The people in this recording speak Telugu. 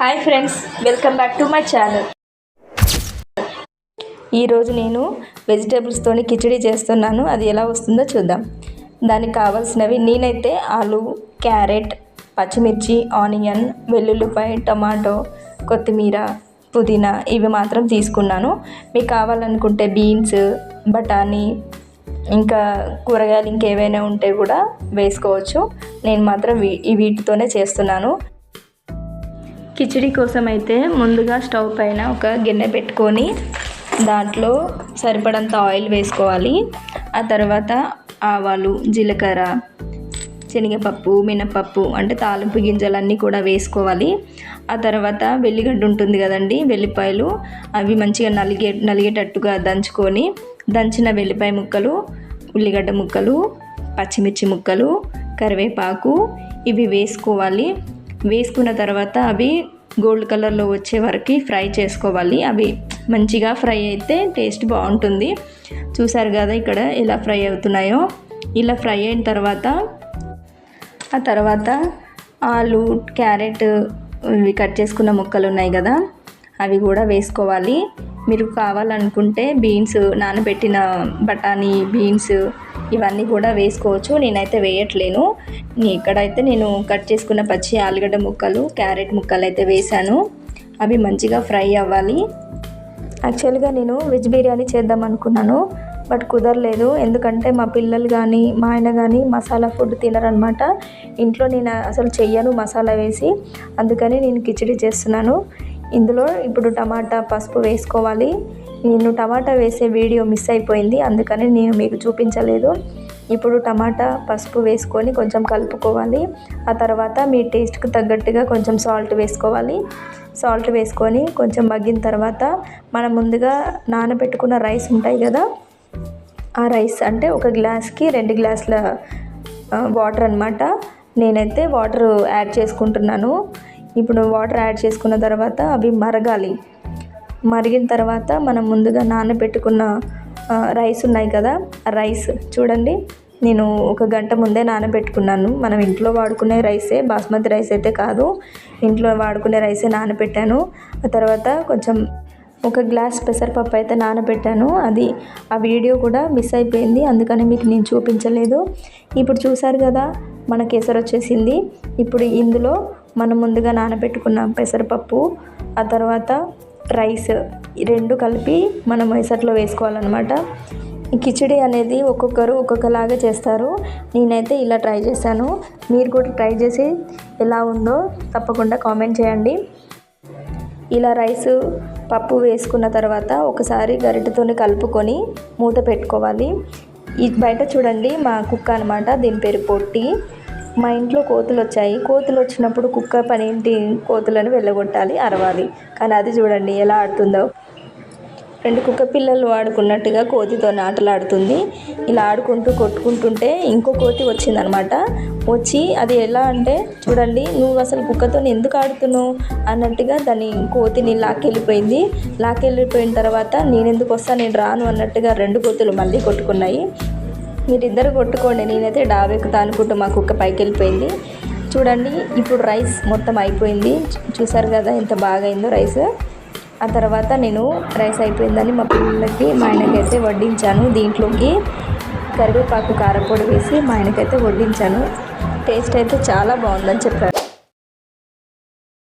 Hi friends welcome back to my channel. ఈరోజు నేను వెజిటేబుల్స్తోని కిచడీ చేస్తున్నాను. అది ఎలా వస్తుందో చూద్దాం. దానికి కావాల్సినవి నేనైతే ఆలు క్యారెట్ పచ్చిమిర్చి ఆనియన్ వెల్లుల్లిపాయ టమాటో కొత్తిమీర పుదీనా ఇవి మాత్రం తీసుకున్నాను. మీకు కావాలనుకుంటే బీన్స్ బఠానీ ఇంకా కూరగాయలు ఇంకేవైనా ఉంటే కూడా వేసుకోవచ్చు. నేను మాత్రం వీ ఈ వీటితోనే చేస్తున్నాను. కిచిడి కోసం అయితే ముందుగా స్టవ్ పైన ఒక గిన్నె పెట్టుకొని దాంట్లో సరిపడంత ఆయిల్ వేసుకోవాలి. ఆ తర్వాత ఆవాలు జీలకర్ర శనగపప్పు మినపప్పు అంటే తాలింపు గింజలన్నీ కూడా వేసుకోవాలి. ఆ తర్వాత వెల్లిగడ్డ ఉంటుంది కదండి వెల్లిపాయలు అవి మంచిగా నలిగే నలిగేటట్టుగా దంచుకొని దంచిన వెల్లిపాయ ముక్కలు ఉల్లిగడ్డ ముక్కలు పచ్చిమిర్చి ముక్కలు కరివేపాకు ఇవి వేసుకోవాలి. వేసుకున్న తర్వాత అవి గోల్డ్ కలర్లో వచ్చే వరకు ఫ్రై చేసుకోవాలి. అవి మంచిగా ఫ్రై అయితే టేస్ట్ బాగుంటుంది. చూసారు కదా ఇక్కడ ఎలా ఫ్రై అవుతున్నాయో. ఇలా ఫ్రై అయిన తర్వాత ఆ తర్వాత ఆలు క్యారెట్ ఇవి కట్ చేసుకున్న ముక్కలు ఉన్నాయి కదా అవి కూడా వేసుకోవాలి. మీరు కావాలనుకుంటే బీన్స్ నానబెట్టిన బఠానీ బీన్స్ ఇవన్నీ కూడా వేసుకోవచ్చు. నేనైతే వేయట్లేను. ఇక్కడైతే నేను కట్ చేసుకున్న పచ్చి ఆలుగడ్డ ముక్కలు క్యారెట్ ముక్కలు అయితే వేసాను అవి మంచిగా ఫ్రై అవ్వాలి. యాక్చువల్గా నేను వెజ్ బిర్యానీ చేద్దాం అనుకున్నాను బట్ కుదరలేదు. ఎందుకంటే మా పిల్లలు కానీ మా ఆయన కానీ మసాలా ఫుడ్ తినరనమాట. ఇంట్లో నేను అసలు చెయ్యను మసాలా వేసి. అందుకని నేను కిచిడి చేస్తున్నాను. ఇందులో ఇప్పుడు టమాటా పసుపు వేసుకోవాలి. నేను టమాటా వేసే వీడియో మిస్ అయిపోయింది. అందుకని నేను మీకు చూపించలేదు. ఇప్పుడు టమాటా పసుపు వేసుకొని కొంచెం కలుపుకోవాలి. ఆ తర్వాత మీ టేస్ట్కి తగ్గట్టుగా కొంచెం సాల్ట్ వేసుకోవాలి. సాల్ట్ వేసుకొని కొంచెం మగ్గిన తర్వాత మనం ముందుగా నానబెట్టుకున్న రైస్ ఉంటాయి కదా ఆ రైస్ అంటే ఒక గ్లాస్కి రెండు గ్లాసుల వాటర్ అనమాట నేనైతే వాటర్ యాడ్ చేసుకుంటున్నాను. ఇప్పుడు వాటర్ యాడ్ చేసుకున్న తర్వాత అవి మరగాలి. మరిగిన తర్వాత మనం ముందుగా నానబెట్టుకున్న రైస్ ఉన్నాయి కదా రైస్ చూడండి. నేను ఒక గంట ముందే నానబెట్టుకున్నాను. మనం ఇంట్లో వాడుకునే రైసే బాస్మతి రైస్ అయితే కాదు. ఇంట్లో వాడుకునే రైసే నానబెట్టాను. ఆ తర్వాత కొంచెం ఒక గ్లాస్ పెసరపప్పు అయితే నానబెట్టాను. అది ఆ వీడియో కూడా మిస్ అయిపోయింది. అందుకని మీకు నేను చూపించలేదు. ఇప్పుడు చూసారు కదా మన కేసరి వచ్చేసింది. ఇప్పుడు ఇందులో మనం ముందుగా నానబెట్టుకున్న పెసరపప్పు ఆ తర్వాత రైస్ రెండు కలిపి మనం మైసట్లో వేసుకోవాలన్నమాట. ఈ కిచిడి అనేది ఒక్కొక్కరు ఒక్కొక్కలాగా చేస్తారు. నేనైతే ఇలా ట్రై చేశాను. మీరు కూడా ట్రై చేసి ఎలా ఉందో తప్పకుండా కామెంట్ చేయండి. ఇలా రైస్ పప్పు వేసుకున్న తర్వాత ఒకసారి గరిటెతోని కలుపుకొని మూత పెట్టుకోవాలి. ఈ బయట చూడండి మా కుక్క అనమాట దీని పేరు పొట్టి. మా ఇంట్లో కోతులు వచ్చాయి కోతులు వచ్చినప్పుడు కుక్క పని ఏంటి కోతులను వెళ్ళగొట్టాలి అరవాలి. కానీ అది చూడండి ఎలా ఆడుతుందో. రెండు కుక్క పిల్లలు ఆడుకున్నట్టుగా కోతితో ఆటలాడుతుంది ఇలా ఆడుకుంటూ కొట్టుకుంటుంటే ఇంకో కోతి వచ్చిందనమాట. వచ్చి అది ఎలా అంటే చూడండి నువ్వు అసలు కుక్కతో ఎందుకు ఆడుతున్నావు? అన్నట్టుగా దాని కోతిని లాక్కెళ్ళిపోయింది. లాక్కెళ్ళిపోయిన తర్వాత నేను ఎందుకు వస్తా? నేను రాను అన్నట్టుగా రెండు కోతులు మళ్ళీ కొట్టుకున్నాయి. మీరిద్దరు కొట్టుకోండి నేనైతే డాబెక్కుతా అనుకుంటూ మా కుక్క పైకి వెళ్ళిపోయింది చూడండి ఇప్పుడు రైస్ మొత్తం అయిపోయింది. చూసారు కదా ఎంత బాగా అయిందో రైస్. ఆ తర్వాత నేను రైస్ అయిపోయిందని మా పిల్లలకి మా ఆయనకైతే వడ్డించాను దీంట్లోకి. కరివేపాకు కారపొడి వేసి మా ఆయనకైతే వడ్డించాను. టేస్ట్ అయితే చాలా బాగుందని చెప్పారు.